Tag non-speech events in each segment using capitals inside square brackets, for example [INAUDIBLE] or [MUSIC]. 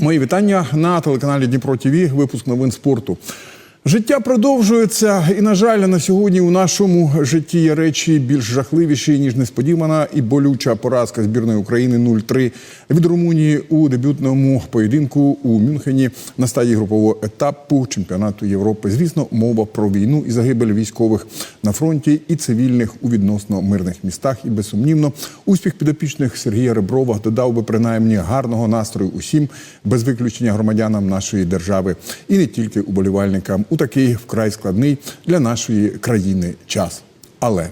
Мої вітання на телеканалі Дніпро Тіві. випуск новин спорту. Життя продовжується, і на жаль, на сьогодні у нашому житті є речі більш жахливіші ніж несподівана і болюча поразка збірної України 0-3 від Румунії у дебютному поєдинку у Мюнхені на стадії групового етапу чемпіонату Європи. Звісно, мова про війну і загибель військових на фронті і цивільних у відносно мирних містах. І безсумнівно, успіх підопічних Сергія Реброва додав би принаймні гарного настрою усім, без виключення громадянам нашої держави, і не тільки уболівальникам у такий вкрай складний для нашої країни час. Але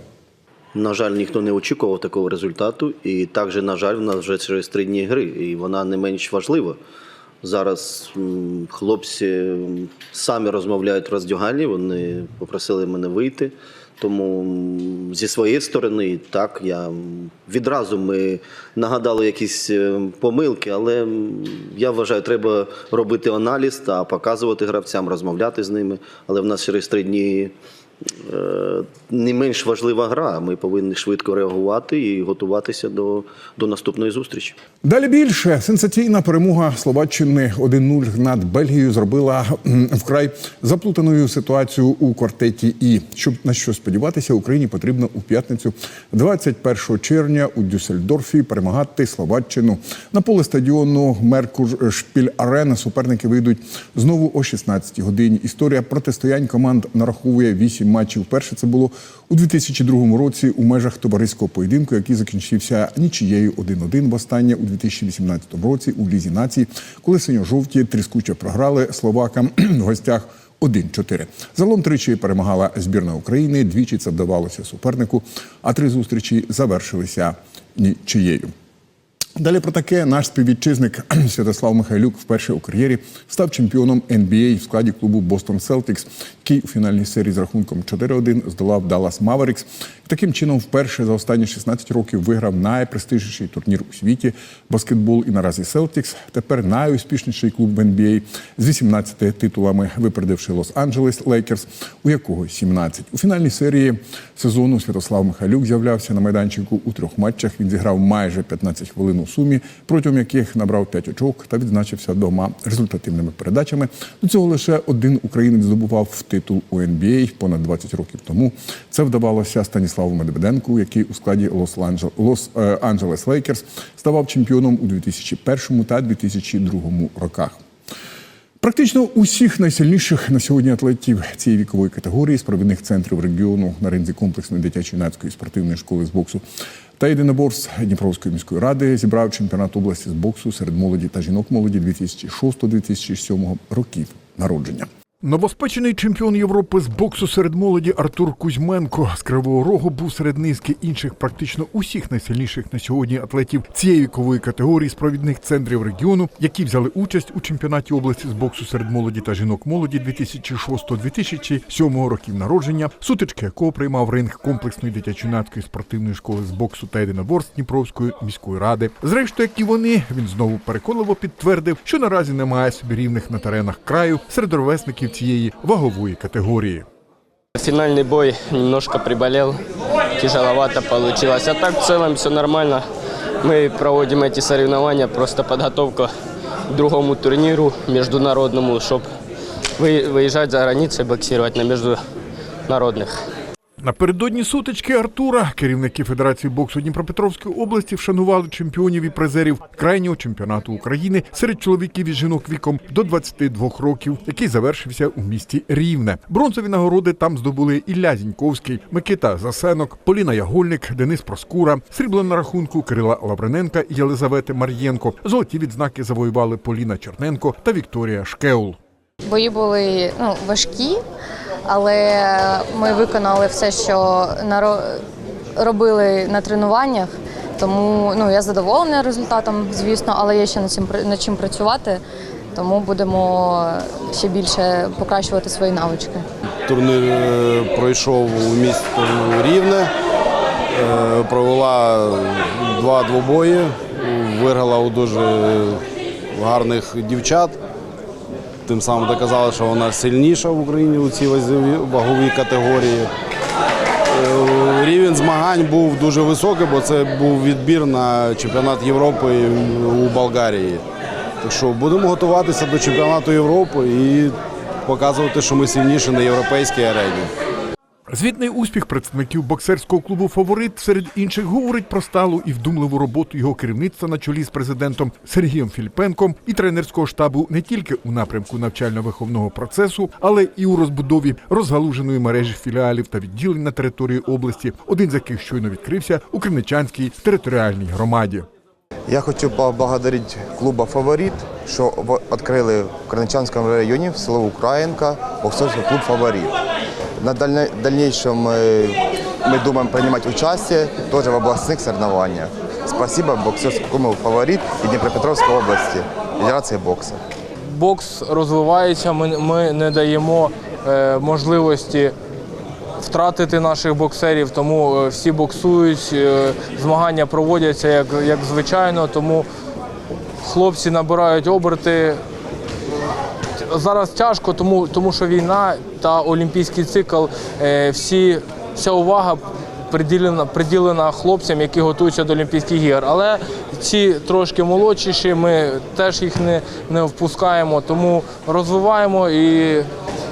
На жаль, ніхто не очікував такого результату, і також, на жаль, в нас вже через три дні гри, і вона не менш важлива. Зараз хлопці самі розмовляють в роздягальні, вони попросили мене вийти. Тому зі своєї сторони, так, я відразу ми нагадали якісь е, помилки, але я вважаю, треба робити аналіз та показувати гравцям, розмовляти з ними. Але в нас через три дні не менш важлива гра. Ми повинні швидко реагувати і готуватися до, до наступної зустрічі. Далі більше сенсаційна перемога Словаччини 1-0 над Бельгією зробила вкрай заплутаною ситуацію у квартеті. І щоб на що сподіватися, Україні потрібно у п'ятницю, 21 червня, у Дюссельдорфі перемагати Словаччину на поле стадіону Меркур Шпіль Арена. Суперники вийдуть знову о 16 годині. Історія протистоянь команд нараховує 8 матчів. Перше це було у 2002 році у межах товариського поєдинку, який закінчився нічією 1-1 востаннє у 2018 році у Лізі націй, коли синьо-жовті тріскуче програли словакам [CLEARS THROAT] в гостях 1-4. Загалом тричі перемагала збірна України, двічі це вдавалося супернику, а три зустрічі завершилися нічиєю. Далі про таке наш співвітчизник [CLEARS THROAT] Святослав Михайлюк вперше у кар'єрі став чемпіоном NBA в складі клубу Бостон Селтикс, який у фінальній серії з рахунком 4-1 здолав Даллас Маверикс. Таким чином, вперше за останні 16 років виграв найпрестижніший турнір у світі баскетбол. І наразі Селтикс тепер найуспішніший клуб в NBA з 18 титулами, випередивши Лос-Анджелес Лейкерс, у якого 17. У фінальній серії сезону Святослав Михайлюк з'являвся на майданчику у трьох матчах. Він зіграв майже 15 хвилин у сумі, протягом яких набрав 5 очок та відзначився двома результативними передачами. До цього лише один українець здобував титул у НБА понад 20 років тому. Це вдавалося Станіславу Медведенку, який у складі Лос-Анджелес Лейкерс ставав чемпіоном у 2001 та 2002 роках. Практично усіх найсильніших на сьогодні атлетів цієї вікової категорії з провідних центрів регіону на ринзі комплексної дитячо-юнацької спортивної школи з боксу та єдиноборств Дніпровської міської ради зібрав чемпіонат області з боксу серед молоді та жінок молоді 2006-2007 років народження. Новоспечений чемпіон Європи з боксу серед молоді Артур Кузьменко з Кривого Рогу був серед низки інших практично усіх найсильніших на сьогодні атлетів цієї вікової категорії з провідних центрів регіону, які взяли участь у чемпіонаті області з боксу серед молоді та жінок молоді 2006-2007 років народження, сутички якого приймав ринг комплексної дитячо-юнацької спортивної школи з боксу та єдиноборств Дніпровської міської ради. Зрештою, як і вони, він знову переконливо підтвердив, що наразі немає собі рівних на теренах краю серед ровесників цієї вагової категорії. Финальный бой немножко приболел, тяжеловато получилось. А так в целом все нормально. Мы проводим эти соревнования, просто подготовка к другому турниру международному, чтобы выезжать за границей, боксировать на международных. Напередодні сутички Артура керівники Федерації боксу Дніпропетровської області вшанували чемпіонів і призерів крайнього чемпіонату України серед чоловіків і жінок віком до 22 років, який завершився у місті Рівне. Бронзові нагороди там здобули Ілля Зіньковський, Микита Засенок, Поліна Ягольник, Денис Проскура, срібло на рахунку Кирила Лавриненка і Єлизавети Мар'єнко. Золоті відзнаки завоювали Поліна Черненко та Вікторія Шкеул. Бої були ну, важкі, але ми виконали все, що робили на тренуваннях. Тому ну, я задоволена результатом, звісно, але є ще над чим, над чим працювати. Тому будемо ще більше покращувати свої навички. Турнір е, пройшов у місто Рівне, Е, провела два двобої, виграла у дуже гарних дівчат. Тим самим доказала, що вона сильніша в Україні у цій ваговій категорії. Е, Рівень змагань був дуже високий, бо це був відбір на чемпіонат Європи у Болгарії. Так що будемо готуватися до чемпіонату Європи і показувати, що ми сильніші на європейській арені. Звітний успіх представників боксерського клубу Фаворит серед інших говорить про сталу і вдумливу роботу його керівництва на чолі з президентом Сергієм Філіпенком і тренерського штабу не тільки у напрямку навчально-виховного процесу, але і у розбудові розгалуженої мережі філіалів та відділень на території області, один з яких щойно відкрився у Кременчанській територіальній громаді. Я хочу поблагодарить клуба «Фаворит», что в- открыли в Краничанском районе, в село Украинка, боксерский клуб «Фаворит» На дальне- дальнейшем э, мы думаем принимать участие тоже в областных соревнованиях. Спасибо боксерскому клубу «Фаворит» и Днепропетровской области, Федерации бокса. бокс розвивається. Ми, ми не даємо е, можливості втратити наших боксерів, тому е, всі боксують, е, змагання проводяться як, як звичайно, тому хлопці набирають оберти. Зараз тяжко, тому, тому що війна та олімпійський цикл, е, всі, вся увага приділена, приділена хлопцям, які готуються до Олімпійських ігор. Але ці трошки молодшіші, ми теж їх не, не впускаємо, тому розвиваємо і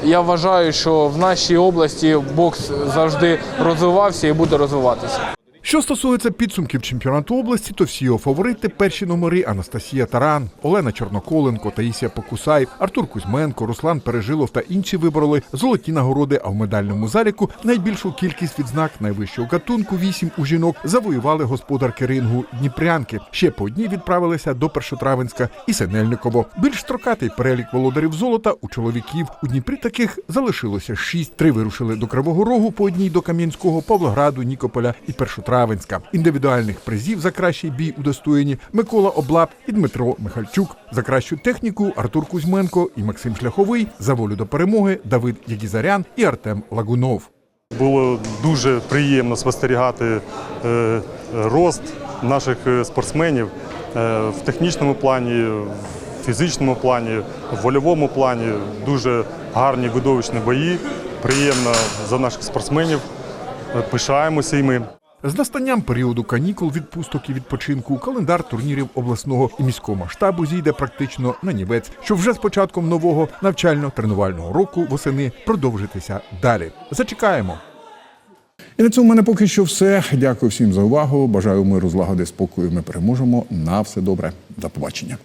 я вважаю, що в нашій області бокс завжди розвивався і буде розвиватися. Що стосується підсумків чемпіонату області, то всі його фаворити перші номери Анастасія Таран, Олена Чорноколенко, Таїсія Покусай, Артур Кузьменко, Руслан Пережилов та інші вибороли золоті нагороди. А в медальному заліку найбільшу кількість відзнак найвищого гатунку вісім у жінок завоювали господарки рингу Дніпрянки. Ще по одній відправилися до Першотравенська і Синельниково. Більш строкатий перелік володарів золота у чоловіків у Дніпрі таких залишилося шість. Три вирушили до Кривого Рогу, по одній до Кам'янського, Павлограду, Нікополя і Першотравенська. Індивідуальних призів за кращий бій удостоєні Микола Облап і Дмитро Михальчук. За кращу техніку Артур Кузьменко і Максим Шляховий. За волю до перемоги Давид Ягізарян і Артем Лагунов. Було дуже приємно спостерігати е, рост наших е, спортсменів е, в технічному плані, в фізичному плані, в вольовому плані. Дуже гарні видовищні бої. Приємно за наших спортсменів. Пишаємося і ми. З настанням періоду канікул, відпусток і відпочинку календар турнірів обласного і міського масштабу зійде практично на нівець, щоб вже з початком нового навчально-тренувального року восени продовжитися далі. Зачекаємо. І на цьому в мене поки що все. Дякую всім за увагу. Бажаю миру, злагоди, спокою. Ми переможемо. На все добре. До побачення.